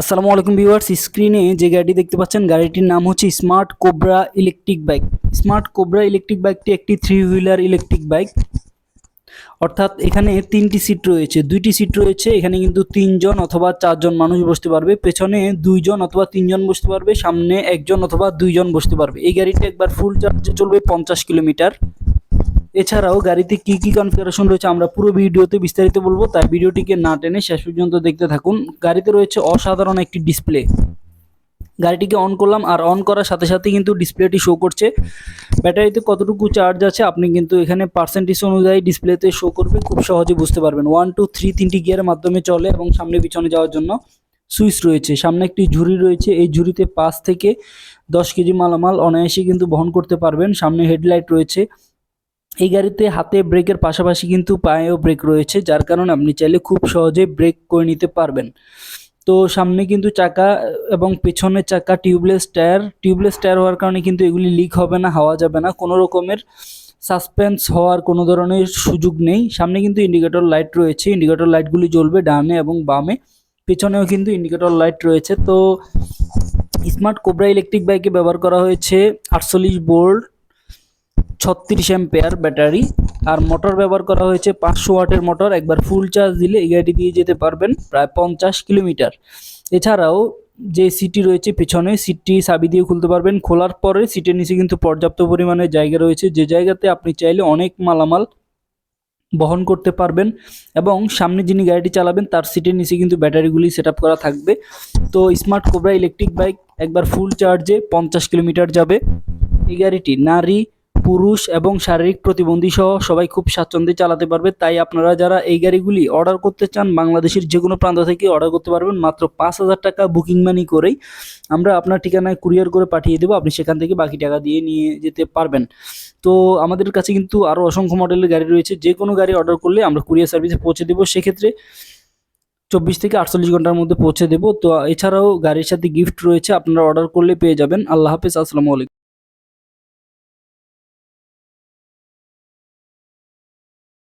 আসসালামু আলাইকুম ভিউয়ার্স, স্ক্রিনে যে গাড়িটি দেখতে পাচ্ছেন, গাড়িটির নাম হচ্ছে Smart Cobra electric bike. Smart Cobra electric বাইকটি একটি থ্রি হুইলার ইলেকট্রিক বাইক। অর্থাৎ এখানে তিনটি সিট রয়েছে। দুইটি সিট রয়েছে, এখানে কিন্তু তিনজন অথবা চারজন মানুষ বসতে পারবে। পেছনে দুইজন অথবা তিনজন বসতে পারবে, সামনে একজন অথবা দুইজন বসতে পারবে। এই গাড়িটি একবার ফুল চার্জে চলবে পঞ্চাশ কিলোমিটার। এছাড়াও গাড়িতে কি কি কনফিগারেশন রয়েছে আমরা পুরো ভিডিওতে বিস্তারিত বলব, তাই ভিডিওটিকে না টেনে শেষ পর্যন্ত দেখতে থাকুন। গাড়িতে রয়েছে অসাধারণ একটি ডিসপ্লে গাড়িটিকে অন করলাম আর অন করার সাথে সাথে কিন্তু ডিসপ্লেটি শো করছে। ব্যাটারিতে কতটুকু চার্জ আছে আপনি কিন্তু এখানে পার্সেন্টেজ অনুযায়ী ডিসপ্লেতে শো করবে, খুব সহজে বুঝতে পারবেন। ওয়ান টু থ্রি তিনটি গিয়ারের মাধ্যমে চলে এবং সামনে পিছনে যাওয়ার জন্য সুইচ রয়েছে। সামনে একটি ঝুড়ি রয়েছে, এই ঝুড়িতে পাঁচ থেকে দশ কেজি মালামাল অনায়াসে কিন্তু বহন করতে পারবেন। সামনে হেডলাইট রয়েছে এই গাড়িতে হাতে ব্রেকের পাশাপাশি কিন্তু পায়েও ব্রেক রয়েছে, যার কারণে আপনি চাইলে খুব সহজে ব্রেক করে নিতে পারবেন। তো সামনে কিন্তু চাকা এবং পেছনের চাকা টিউবলেস টায়ার টিউবলেস টায়ার হওয়ার কারণে কিন্তু এগুলি লিক হবে না, হাওয়া যাবে না, কোনো রকমের সাসপেন্স হওয়ার কোনো ধরনের সুযোগ নেই। সামনে কিন্তু ইন্ডিকেটর লাইট রয়েছে, ইন্ডিকেটর লাইটগুলি জ্বলবে ডানে এবং বামে, পেছনেও কিন্তু ইন্ডিকেটর লাইট রয়েছে। তো স্মার্ট কোবরা ইলেকট্রিক বাইকে ব্যবহার করা হয়েছে আটচল্লিশ বোল্ট ছত্রিশ অ্যাম্পেয়ার ব্যাটারি। আর মোটর ব্যবহার করা হয়েছে পাঁচশো ওয়াটের মোটর। একবার ফুল চার্জ দিলে এই গাড়িটি দিয়ে যেতে পারবেন প্রায় পঞ্চাশ কিলোমিটার। এছাড়াও যে সিটটি রয়েছে পেছনে, সিটটি চাবি দিয়ে খুলতে পারবেন। খোলার পরে সিটের নিচে কিন্তু পর্যাপ্ত পরিমাণে জায়গা রয়েছে। যে জায়গাতে আপনি চাইলে অনেক মালামাল বহন করতে পারবেন এবং সামনে যিনি গাড়িটি চালাবেন তার সিটের নিচে কিন্তু ব্যাটারিগুলি সেট করা থাকবে। তো স্মার্ট কোবরা ইলেকট্রিক বাইক একবার ফুল চার্জে পঞ্চাশ কিলোমিটার যাবে। এই গাড়িটি নারী পুরুষ এবং শারীরিক প্রতিবন্ধী সহ সবাই খুব স্বাচ্ছন্দ্যে চালাতে পারবে। তাই আপনারা যারা এই গাড়িগুলি অর্ডার করতে চান, বাংলাদেশের যে কোনো প্রান্ত থেকে অর্ডার করতে পারবেন। মাত্র পাঁচ হাজার টাকা বুকিং মানি করেই আমরা আপনার ঠিকানায় কুরিয়ার করে পাঠিয়ে দেবো। আপনি সেখান থেকে বাকি টাকা দিয়ে নিয়ে যেতে পারবেন। তো আমাদের কাছে কিন্তু আরও অসংখ্য মডেলের গাড়ি রয়েছে। যে কোনো গাড়ি অর্ডার করলে আমরা কুরিয়ার সার্ভিসে পৌঁছে দেবো। সেক্ষেত্রে চব্বিশ থেকে আটচল্লিশ ঘণ্টার মধ্যে পৌঁছে দেবো। তো এছাড়াও গাড়ির সাথে গিফট রয়েছে। আপনারা অর্ডার করলে পেয়ে যাবেন। আল্লাহ হাফেজ। আসসালামু আলাইকুম।